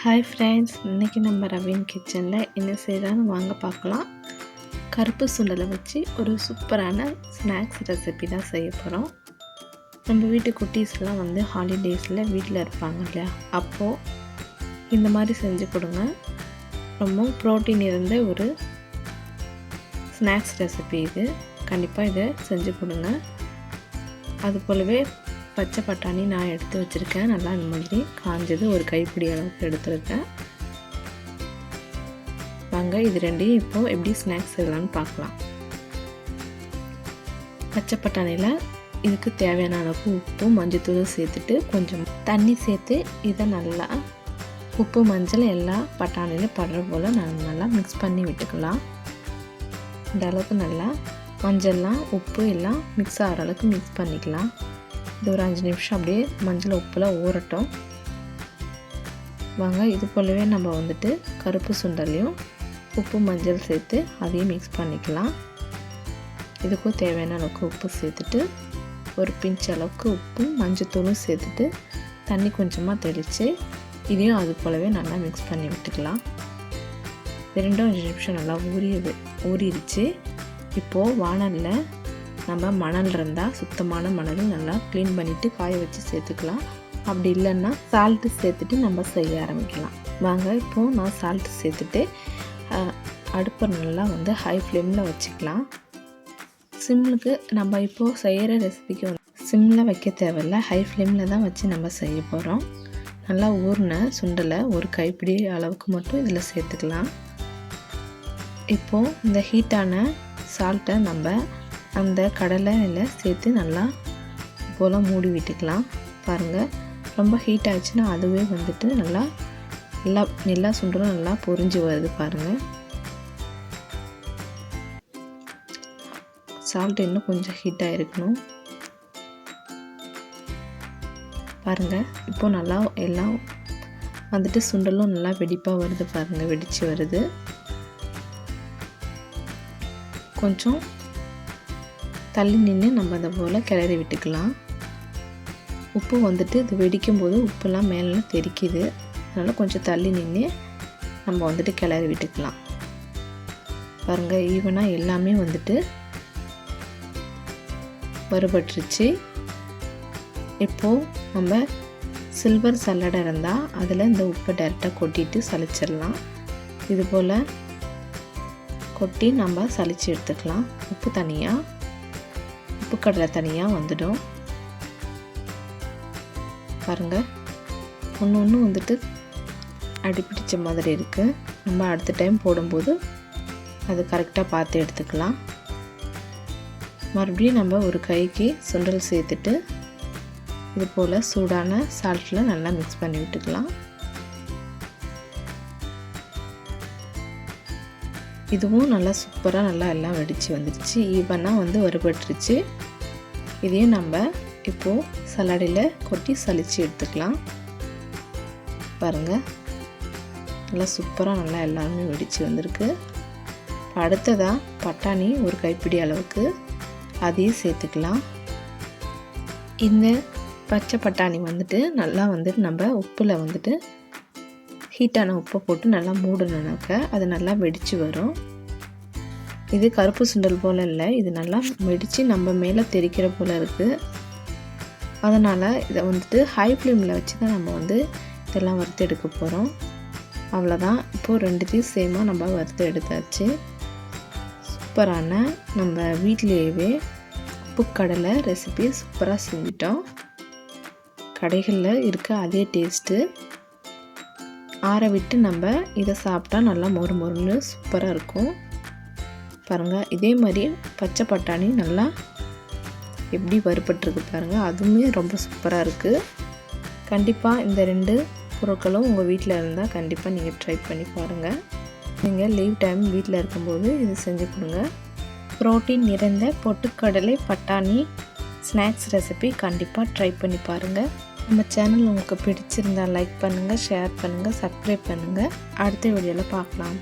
Hi friends இன்றைக்கி நம்ம ravine கிச்சனில் என்ன செய்யலான்னு வாங்க பார்க்கலாம். கருப்பு சுண்டலை வச்சு ஒரு சூப்பரான ஸ்நாக்ஸ் ரெசிபி தான் செய்ய போகிறோம் நம்ம வீட்டு குட்டீஸ்லாம் வந்து ஹாலிடேஸில் வீட்டில் இருப்பாங்க இல்லையா? அப்போது இந்த மாதிரி செஞ்சு கொடுங்க. ரொம்ப ப்ரோட்டீன் இருந்த ஒரு ஸ்நாக்ஸ் ரெசிபி இது. கண்டிப்பாக இதை செஞ்சு கொடுங்க. அது போலவே பச்சை பட்டாணி நான் எடுத்து வச்சுருக்கேன். நல்லா இந்த மாதிரி காஞ்சது ஒரு கைப்பிடி அளவுக்கு எடுத்துருக்கேன். வாங்க இது ரெண்டையும் இப்போது எப்படி ஸ்நாக்ஸ் செய்யலாம்னு பார்க்கலாம். பச்சை பட்டாணியில் இதுக்கு தேவையான அளவுக்கு உப்பும் மஞ்சத்தூளும் சேர்த்துட்டு கொஞ்சம் தண்ணி சேர்த்து இதை நல்லா உப்பு மஞ்சள் எல்லா பட்டாணியில் படுற போல் நான் நல்லா மிக்ஸ் பண்ணி விட்டுக்கலாம். இந்த அளவுக்கு நல்லா மஞ்சள்லாம் உப்பு எல்லாம் மிக்ஸ் ஆகிற அளவுக்கு மிக்ஸ் பண்ணிக்கலாம். இது ஒரு அஞ்சு நிமிஷம் அப்படியே மஞ்சள் உப்பில் ஊறட்டும். வாங்க இது போலவே நம்ம வந்துட்டு கருப்பு சுண்டலையும் உப்பு மஞ்சள் சேர்த்து அதையும் மிக்ஸ் பண்ணிக்கலாம். இதுக்கும் தேவையான அளவுக்கு உப்பு சேர்த்துட்டு ஒரு பிஞ்ச் அளவுக்கு உப்பும் மஞ்சத்தூளும் சேர்த்துட்டு தண்ணி கொஞ்சமாக தெளித்து இதையும் அது போலவே நல்லா மிக்ஸ் பண்ணி விட்டுக்கலாம். ரெண்டும் அஞ்சு நிமிஷம் நல்லா ஊறியது ஊறிடுச்சு. இப்போது வானலில் நம்ம மணல் இருந்தால் சுத்தமான மணல் நல்லா க்ளீன் பண்ணிவிட்டு காய வச்சு சேர்த்துக்கலாம். அப்படி இல்லைன்னா சால்ட்டு சேர்த்துட்டு நம்ம செய்ய ஆரம்பிக்கலாம். வாங்க இப்போது நான் சால்ட்டு சேர்த்துட்டு அடுப்பை நல்லா வந்து ஹை ஃப்ளேமில் வச்சுக்கலாம். சிம்முக்கு நம்ம இப்போது செய்கிற ரெசிபிக்கு வந்து சிம்மில் வைக்க தேவையில்ல. ஹை ஃப்ளேமில் தான் வச்சு நம்ம செய்ய போகிறோம் நல்லா ஊறின சுண்டலை ஒரு கைப்பிடி அளவுக்கு மட்டும் இதில் சேர்த்துக்கலாம். இப்போது இந்த ஹீட்டான சால்ட்டை நம்ம அந்த கடலையில் சேர்த்து நல்லா போல் மூடி விட்டுக்கலாம். பாருங்கள் ரொம்ப ஹீட் ஆச்சுன்னா அதுவே வந்துட்டு நல்லா நல்லா நல்லா சுண்டலும் நல்லா பொரிஞ்சு வருது பாருங்கள் சால்ட் இன்னும் கொஞ்சம் ஹீட்டாக இருக்கணும். பாருங்கள் இப்போ நல்லா எல்லாம் வந்துட்டு சுண்டலும் நல்லா வெடிப்பாக வருது பாருங்கள் வெடித்து வருது. கொஞ்சம் தள்ளி நின்று நம்ம அதை போல் கிளறி விட்டுக்கலாம். உப்பு வந்துட்டு இது வெடிக்கும் போது உப்புலாம் மேலே தெரிக்குது. அதனால் கொஞ்சம் தள்ளி நின்று நம்ம வந்துட்டு கிளறி விட்டுக்கலாம். பாருங்கள் ஈவனாக எல்லாமே வந்துட்டு வறுபட்டுருச்சு. இப்போது நம்ம சில்வர் சல்லடை இருந்தால் அதில் இந்த உப்பை டேரெக்டாக கொட்டிட்டு சளிச்சிடலாம். இது போல் கொட்டி நம்ம சளிச்சு எடுத்துக்கலாம். உப்பு தனியாக உப்பு கடலை தனியாக வந்துடும். பாருங்கள் ஒன்று ஒன்று வந்துட்டு அடிப்பிடிச்ச மாதிரி இருக்குது நம்ம அடுத்த டைம் போடும்போது அது கரெக்டாக பார்த்து எடுத்துக்கலாம். மறுபடியும் நம்ம ஒரு கைக்கு சுண்டல் சேர்த்துட்டு இது போல் சூடான சால்ட்டில் நல்லா மிக்ஸ் பண்ணி விட்டுக்கலாம். இதுவும் நல்லா சூப்பராக நல்லா எல்லாம் வெடித்து வந்துடுச்சு ஈவனாக வந்து வறுபட்டுருச்சு. இதையும் நம்ம இப்போது சலாடியில் கொட்டி சளிச்சு எடுத்துக்கலாம். பாருங்கள் நல்லா சூப்பராக நல்லா எல்லாமே வெடித்து வந்திருக்கு. அடுத்ததாக பட்டாணி ஒரு கைப்பிடி அளவுக்கு அதையும் சேர்த்துக்கலாம். இந்த பச்சை பட்டாணி வந்துட்டு நல்லா வந்துட்டு நம்ம உப்பில் வந்துட்டு ஹீட்டான உப்பை போட்டு நல்லா மூடணுனாக்க அது நல்லா வெடித்து வரும். இது கருப்பு சுண்டல் போல் இல்லை இது நல்லா வெடித்து நம்ம மேலே தெரிக்கிற போல் இருக்குது அதனால் இதை வந்துட்டு ஹை ஃப்ளேமில் வச்சு தான் நம்ம வந்து இதெல்லாம் வறுத்து எடுக்க போகிறோம் அவ்வளோதான் இப்போது ரெண்டுத்தையும் சேமாக நம்ம வறுத்து எடுத்தாச்சு. சூப்பரான நம்ம வீட்லேயே உப்புக்கடலை ரெசிபி சூப்பராக செஞ்சிட்டோம். கடைகளில் இருக்க அதே டேஸ்ட்டு ஆற விட்டு நம்ம இதை சாப்பிட்டா நல்லா மொறு மொறுன்னு சூப்பராக இருக்கும். பாருங்கள் இதே மாதிரி பச்சை பட்டாணி நல்லா எப்படி வறுபட்டுருக்கு பாருங்கள் அதுவுமே ரொம்ப சூப்பராக இருக்குது கண்டிப்பாக இந்த ரெண்டு பொருட்களும் உங்கள் வீட்டில் இருந்தால் கண்டிப்பாக நீங்கள் ட்ரை பண்ணி பாருங்கள் நீங்கள் லீவ் டைம் வீட்டில் இருக்கும்போது இது செஞ்சு கொடுங்க. ப்ரோட்டீன் நிறைந்த பொட்டுக்கடலை பட்டாணி ஸ்நாக்ஸ் ரெசிபி கண்டிப்பாக ட்ரை பண்ணி பாருங்கள் நம்ம சேனல் உங்களுக்கு பிடிச்சிருந்தால் லைக் பண்ணுங்கள் ஷேர் பண்ணுங்கள் சப்ஸ்கிரைப் பண்ணுங்கள் அடுத்த வீடியோவில் பார்க்கலாம்.